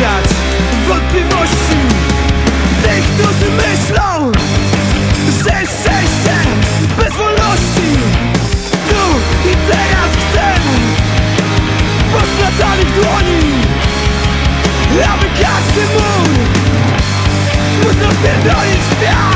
rozwiać wątpliwości. Tych, którzy myślą, że szczęście bez wolności. Tu i teraz chcę Pozpracanych dłoni Aby każdy mógł Mógł rozpierdolić świat.